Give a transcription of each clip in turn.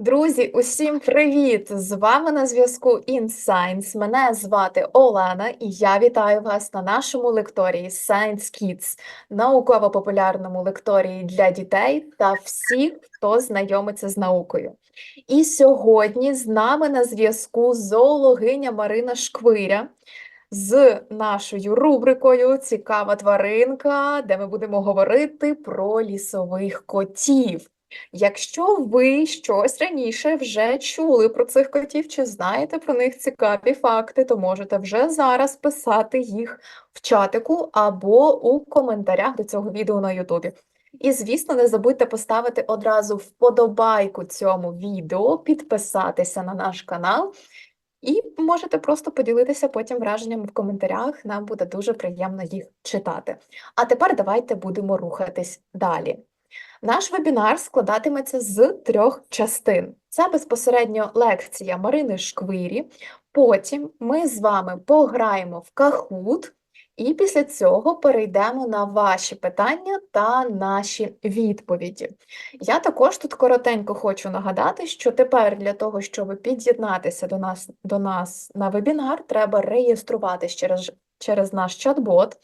Друзі, усім привіт! З вами на зв'язку InScience. Мене звати Олена, і я вітаю вас на нашому лекторії Science Kids, науково-популярному лекторії для дітей та всіх, хто знайомиться з наукою. І сьогодні з нами на зв'язку зоологиня Марина Шквиря з нашою рубрикою Цікава тваринка, де ми будемо говорити про лісових котів. Якщо ви щось раніше вже чули про цих котів, чи знаєте про них цікаві факти, то можете вже зараз писати їх в чатику або у коментарях до цього відео на Ютубі. І, звісно, не забудьте поставити одразу вподобайку цьому відео, підписатися на наш канал, і можете просто поділитися потім враженнями в коментарях. Нам буде дуже приємно їх читати. А тепер давайте будемо рухатись далі. Наш вебінар складатиметься з трьох частин. Це безпосередньо лекція Марини Шквирі. Потім ми з вами пограємо в Кахут, і після цього перейдемо на ваші питання та наші відповіді. Я також тут коротенько хочу нагадати, що тепер для того, щоб під'єднатися до нас, до нас на вебінар, треба реєструватись через, через наш чат-бот.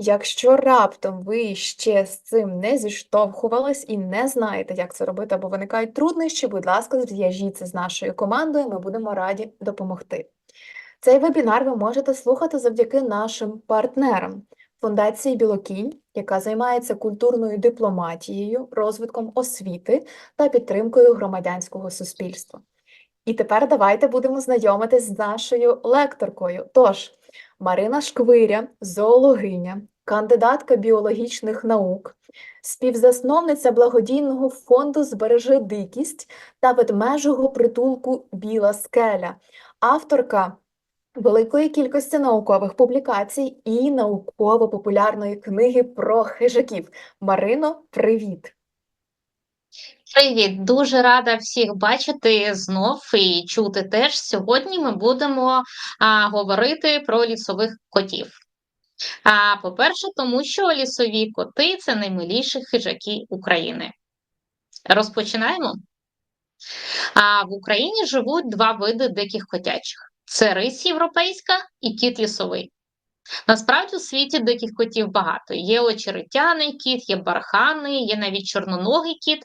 Якщо раптом ви ще з цим не зіштовхувались і не знаєте, як це робити, або виникають труднощі, будь ласка, зв'яжіться з нашою командою, ми будемо раді допомогти. Цей вебінар ви можете слухати завдяки нашим партнерам Фундації Білокінь, яка займається культурною дипломатією, розвитком освіти та підтримкою громадянського суспільства. І тепер давайте будемо знайомитись з нашою лекторкою. Тож, Марина Шквиря, зоологиня, кандидатка біологічних наук, співзасновниця благодійного фонду Збережи дикість та ведмежого притулку Біла скеля, авторка великої кількості наукових публікацій і науково-популярної книги про хижаків. Марино, привіт! Привіт, дуже рада всіх бачити знов і чути теж. Сьогодні ми будемо а, говорити про лісових котів. А по-перше, тому що лісові коти це наймиліші хижаки України. Розпочинаємо. А в Україні живуть два види диких котячих: це рись європейська і кіт лісовий. Насправді у світі диких котів багато. Є очеретяний кіт, є барханий, є навіть чорноногий кіт,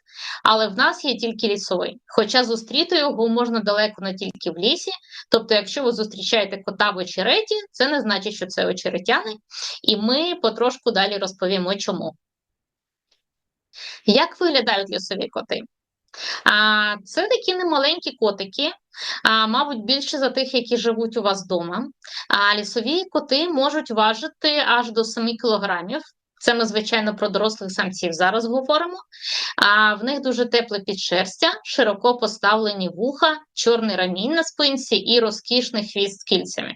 але в нас є тільки лісовий. Хоча зустріти його можна далеко не тільки в лісі. Тобто, якщо ви зустрічаєте кота в очереті, це не значить, що це очеретяний. І ми потрошку далі розповімо, чому. Як виглядають лісові коти? А, Це такі немаленькі котики, а, мабуть, більше за тих, які живуть у вас вдома. А лісові коти можуть важити аж до 7 кілограмів. Це ми, звичайно, про дорослих самців зараз говоримо. А в них дуже тепле підшерстя, широко поставлені вуха, чорний рамінь на спинці і розкішний хвіст з кільцями.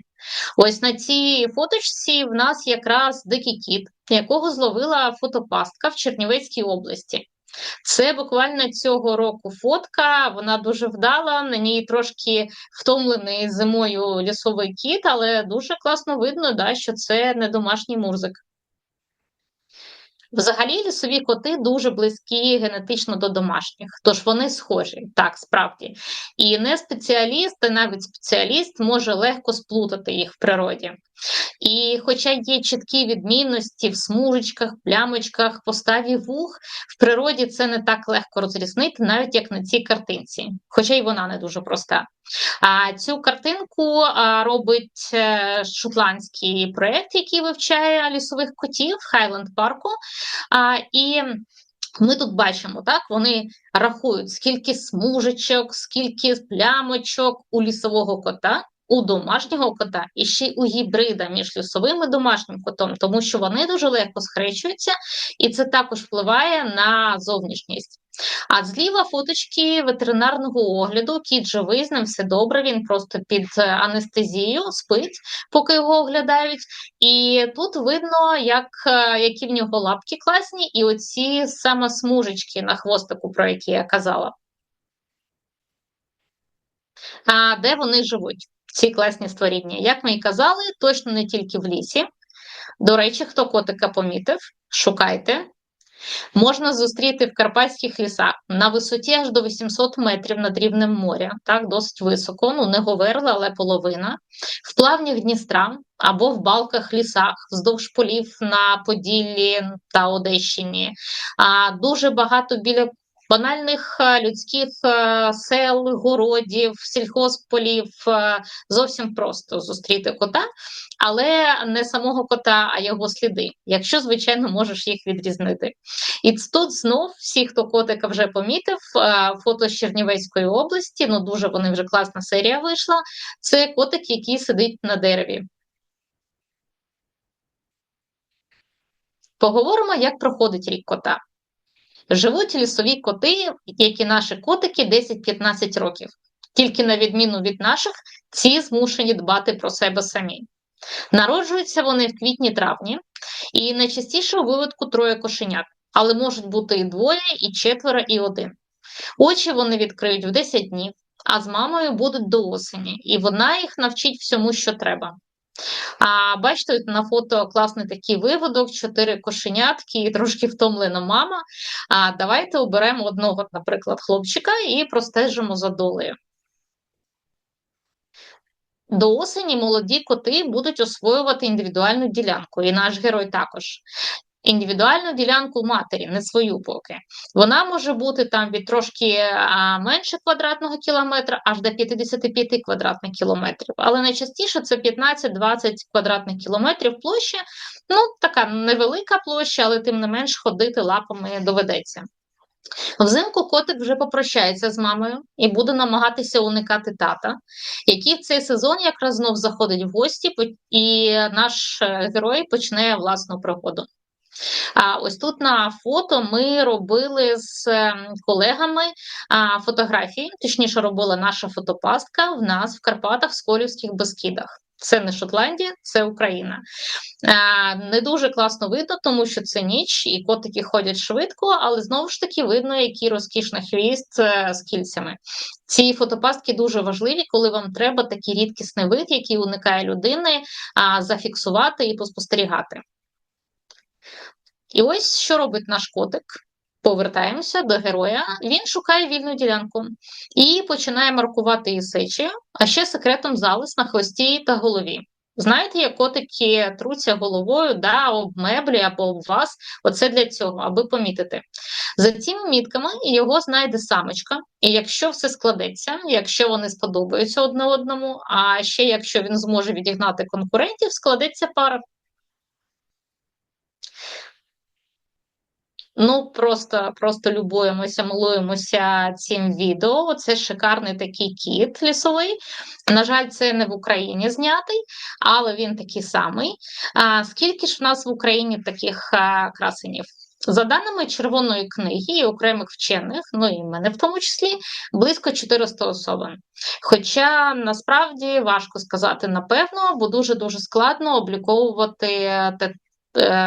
Ось на цій фоточці в нас якраз дикий кіт, якого зловила фотопастка в Чернівецькій області. Це буквально цього року фотка, вона дуже вдала. На ній трошки втомлений зимою лісовий кіт, але дуже класно видно, да, що це не домашній мурзик. Взагалі, лісові коти дуже близькі генетично до домашніх, тож вони схожі, так, справді. І не спеціаліст, а навіть спеціаліст може легко сплутати їх в природі. І хоча є чіткі відмінності в смужечках, плямочках, поставі вух, в природі це не так легко розрізнити, навіть як на цій картинці, хоча й вона не дуже проста. А цю картинку робить е, шотландський проєкт, який вивчає лісових котів Хайленд парку. А, І ми тут бачимо, так вони рахують, скільки смужечок, скільки плямочок у лісового кота у домашнього кота і ще у гібрида між лісовим і домашнім котом, тому що вони дуже легко схрещуються, і це також впливає на зовнішність. А зліва фоточки ветеринарного огляду, кіт живий, з ним все добре, він просто під е, анестезією спить, поки його оглядають. І тут видно, як, е, які в нього лапки класні, і оці саме смужечки на хвостику, про які я казала. А Де вони живуть? ці класні створіння. Як ми і казали, точно не тільки в лісі. До речі, хто котика помітив, шукайте. Можна зустріти в карпатських лісах. На висоті аж до 800 метрів над рівнем моря, так досить високо, ну не говерла, але половина, в плавнях Дністра або в балках лісах, вздовж полів на Поділлі та Одещині. А дуже багато біля банальних е, людських е, сел, городів, сільхозполів. е, Зовсім просто зустріти кота, але не самого кота, а його сліди, якщо, звичайно, можеш їх відрізнити. І тут знов всі, хто котика вже помітив, фото з Чернівецької області, ну дуже вони вже класна серія вийшла. Це котик, який сидить на дереві. Поговоримо, як проходить рік кота. Живуть лісові коти, як і наші котики, 10-15 років. Тільки на відміну від наших, ці змушені дбати про себе самі. Народжуються вони в квітні-травні, і найчастіше у виводку троє кошенят, але можуть бути і двоє, і четверо, і один. Очі вони відкриють в 10 днів, а з мамою будуть до осені, і вона їх навчить всьому, що треба. А бачите, на фото класний такий виводок, чотири кошенятки і трошки втомлена мама. А давайте оберемо одного, наприклад, хлопчика і простежимо за долею. До осені молоді коти будуть освоювати індивідуальну ділянку, і наш герой також. Індивідуальну ділянку матері, не свою поки. Вона може бути там від трошки менше квадратного кілометра аж до 55 квадратних кілометрів. Але найчастіше це 15-20 квадратних кілометрів площа. Ну, така невелика площа, але тим не менш ходити лапами доведеться. Взимку котик вже попрощається з мамою і буде намагатися уникати тата, який в цей сезон якраз знов заходить в гості, і наш е, герой почне власну пригоду. А ось тут на фото ми робили з ем, колегами фотографії, точніше, робила наша фотопастка в нас в Карпатах в Сколівських Бескідах. Це не Шотландія, це Україна. Не дуже класно видно, тому що це ніч, і котики ходять швидко, але знову ж таки видно, який розкішний хвіст е, з кільцями. Ці фотопастки дуже важливі, коли вам треба такий рідкісний вид, який уникає людини, зафіксувати і поспостерігати. І ось що робить наш котик. Повертаємося до героя. Він шукає вільну ділянку і починає маркувати її сечею, а ще секретом залис на хвості та голові. Знаєте, як котики труться головою да, об меблі або об вас. Оце для цього, аби помітити. За цими мітками його знайде самочка, і якщо все складеться, якщо вони сподобаються одне одному, а ще якщо він зможе відігнати конкурентів, складеться пара. Ну, просто, просто любуємося, милуємося цим відео. Це шикарний такий кіт лісовий. На жаль, це не в Україні знятий, але він такий самий. А, скільки ж в нас в Україні таких а, красенів? За даними Червоної книги і окремих вчених, ну і мене в тому числі, близько 400 особин. Хоча насправді важко сказати напевно, бо дуже дуже складно обліковувати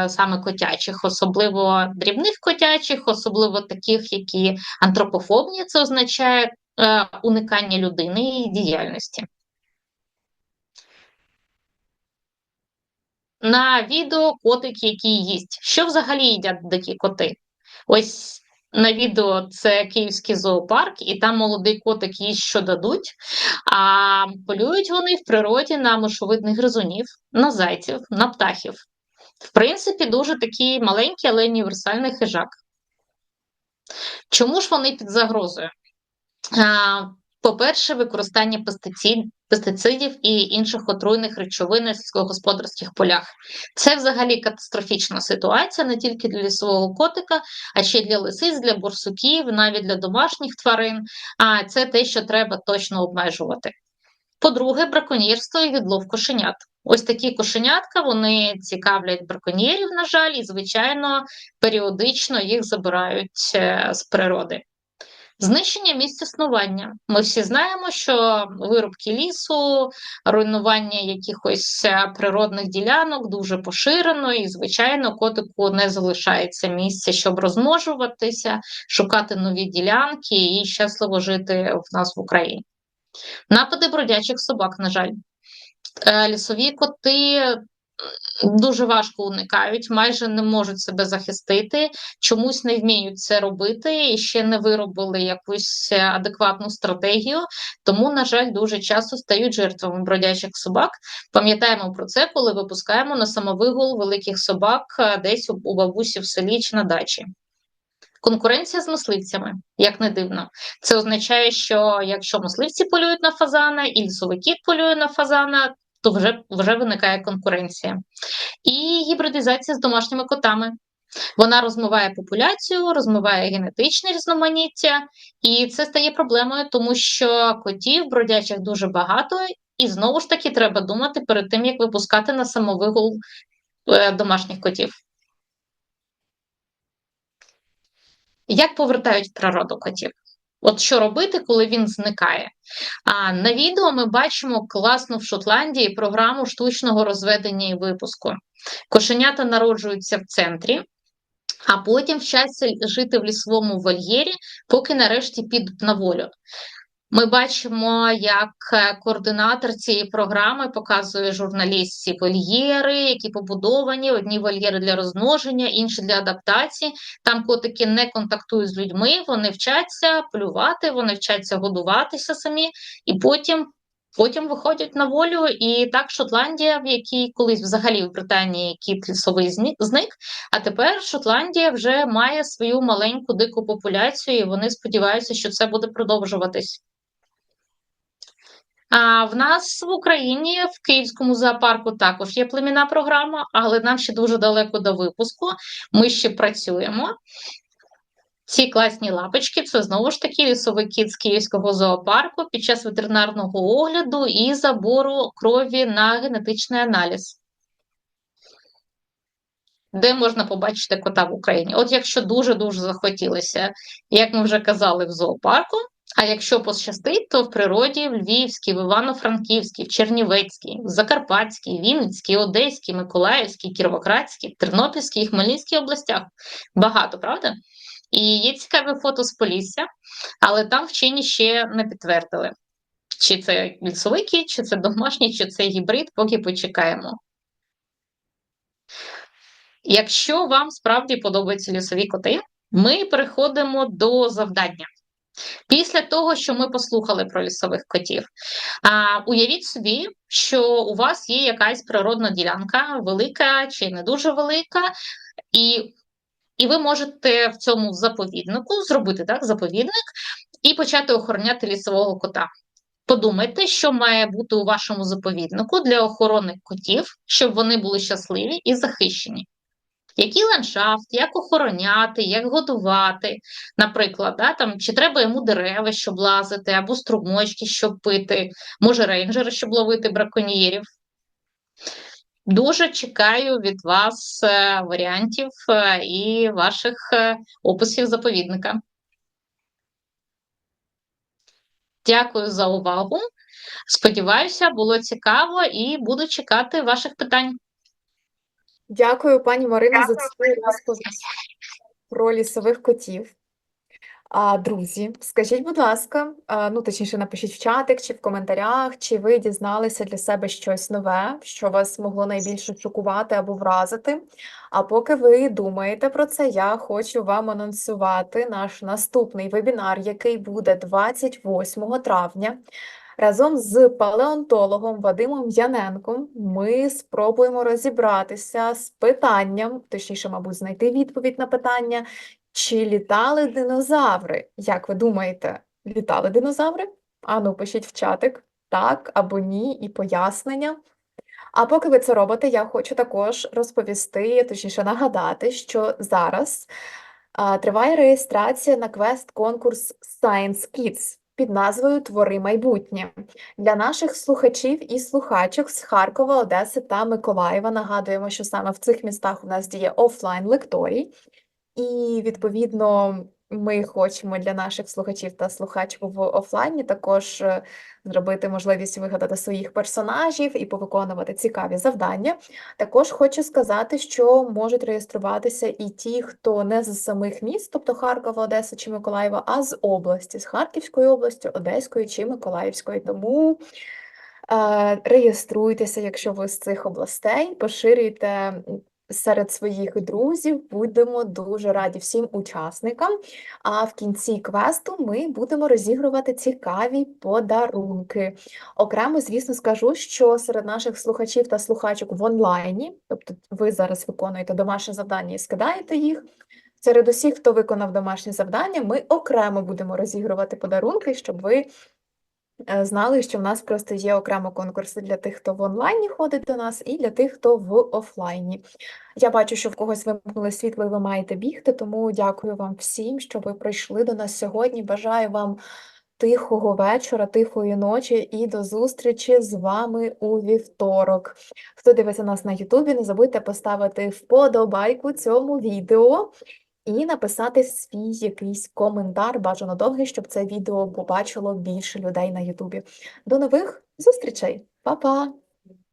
саме котячих, особливо дрібних котячих, особливо таких, які антропофобні, це означає е, уникання людини і її діяльності. На відео котик, який їсть. Що взагалі їдять дикі коти? Ось на відео це київський зоопарк, і там молодий котик їсть, що дадуть. А полюють вони в природі на мишовидних гризунів, на зайців, на птахів. В принципі, дуже такий маленький, але універсальний хижак. Чому ж вони під загрозою? По-перше, використання пестицидів і інших отруйних речовин на сільськогосподарських полях. Це взагалі катастрофічна ситуація не тільки для лісового котика, а ще й для лисиць, для борсуків, навіть для домашніх тварин. А це те, що треба точно обмежувати. По-друге, браконьєрство і відлов кошенят. Ось такі кошенятка вони цікавлять браконьєрів, на жаль, і, звичайно, періодично їх забирають е, з природи. Знищення місць існування. Ми всі знаємо, що вирубки лісу, руйнування якихось е, природних ділянок дуже поширено, і, звичайно, котику не залишається місця, щоб розмножуватися, шукати нові ділянки і щасливо жити в нас в Україні. Напади бродячих собак, на жаль. Е, Лісові коти дуже важко уникають, майже не можуть себе захистити, чомусь не вміють це робити і ще не виробили якусь е, адекватну стратегію. Тому, на жаль, дуже часто стають жертвами бродячих собак. Пам'ятаємо про це, коли випускаємо на самовигул великих собак е, десь у бабусі в селі чи на дачі. Конкуренція з мисливцями, як не дивно. Це означає, що якщо мисливці полюють на фазана і лісовий кіт полює на фазана, то вже, вже виникає конкуренція. І гібридизація з домашніми котами. Вона розмиває популяцію, розмиває генетичне різноманіття, і це стає проблемою, тому що котів бродячих дуже багато, і знову ж таки треба думати перед тим, як випускати на самовигул е, домашніх котів. Як повертають природу котів? От що робити, коли він зникає? А на відео ми бачимо класну в Шотландії програму штучного розведення і випуску. Кошенята народжуються в центрі, а потім вчаться жити в лісовому вольєрі, поки нарешті підуть на волю. Ми бачимо, як е, координатор цієї програми показує журналістці вольєри, які побудовані: одні вольєри для розмноження, інші для адаптації. Там котики не контактують з людьми, вони вчаться полювати, вони вчаться годуватися самі, і потім. Потім виходять на волю, і так Шотландія, в якій колись взагалі в Британії кіт лісовий зник, а тепер Шотландія вже має свою маленьку дику популяцію, і вони сподіваються, що це буде продовжуватись. А в нас в Україні в Київському зоопарку також є племінна програма, але нам ще дуже далеко до випуску. Ми ще працюємо. Ці класні лапочки це знову ж таки лісовий кіт з Київського зоопарку під час ветеринарного огляду і забору крові на генетичний аналіз. Де можна побачити кота в Україні? От якщо дуже-дуже захотілося, як ми вже казали, в зоопарку, а якщо пощастить, то в природі в Львівській, в Івано-Франківській, в Чернівецькій, в Закарпатській, Вінницькій, Одеській, Миколаївській, Кіровоградській, Тернопільській і Хмельницькій областях. Багато, правда? І є цікаве фото з Полісся, але там вчені ще не підтвердили, чи це лісовий кіт, чи це домашній, чи це гібрид, поки почекаємо. Якщо вам справді подобаються лісові коти, ми переходимо до завдання. Після того, що ми послухали про лісових котів, а, уявіть собі, що у вас є якась природна ділянка, велика чи не дуже велика, і і ви можете в цьому заповіднику зробити так, заповідник і почати охороняти лісового кота. Подумайте, що має бути у вашому заповіднику для охорони котів, щоб вони були щасливі і захищені. Який ландшафт, як охороняти, як годувати, наприклад, да, там, чи треба йому дерева, щоб лазити, або струмочки, щоб пити, може рейнджери, щоб ловити браконьєрів. Дуже чекаю від вас е, варіантів е, і ваших е, описів заповідника. Дякую за увагу. Сподіваюся, було цікаво і буду чекати ваших питань. Дякую, пані Марина, за цю розповідь про лісових котів. А, друзі, скажіть, будь ласка, а, ну точніше, напишіть в чатик чи в коментарях, чи ви дізналися для себе щось нове, що вас могло найбільше шокувати або вразити. А поки ви думаєте про це, я хочу вам анонсувати наш наступний вебінар, який буде 28 травня. Разом з палеонтологом Вадимом Яненком ми спробуємо розібратися з питанням, точніше, мабуть, знайти відповідь на питання, чи літали динозаври? Як ви думаєте, літали динозаври? Ану, пишіть в чатик, так або ні, і пояснення. А поки ви це робите, я хочу також розповісти, точніше нагадати, що зараз а, триває реєстрація на квест-конкурс Science Kids під назвою Твори майбутнє. Для наших слухачів і слухачок з Харкова, Одеси та Миколаєва нагадуємо, що саме в цих містах у нас діє офлайн лекторій. І, відповідно, ми хочемо для наших слухачів та слухачок в офлайні також е, зробити можливість вигадати своїх персонажів і повиконувати цікаві завдання. Також хочу сказати, що можуть реєструватися і ті, хто не з самих міст, тобто Харкова, Одеса чи Миколаєва, а з області, з Харківської області, Одеської чи Миколаївської. Тому Е, Реєструйтеся, якщо ви з цих областей, поширюйте серед своїх друзів. Будемо дуже раді всім учасникам. А в кінці квесту ми будемо розігрувати цікаві подарунки. Окремо, звісно, скажу, що серед наших слухачів та слухачок в онлайні, тобто ви зараз виконуєте домашнє завдання і скидаєте їх. Серед усіх, хто виконав домашнє завдання, ми окремо будемо розігрувати подарунки, щоб ви знали, що в нас просто є окремо конкурси для тих, хто в онлайні ходить до нас, і для тих, хто в офлайні. Я бачу, що в когось вимкнули світло, і ви маєте бігти, тому дякую вам всім, що ви прийшли до нас сьогодні. Бажаю вам тихого вечора, тихої ночі і до зустрічі з вами у вівторок. Хто дивиться нас на Ютубі, не забудьте поставити вподобайку цьому відео і написати свій якийсь коментар, бажано довгий, щоб це відео побачило більше людей на Ютубі. До нових зустрічей! Па-па!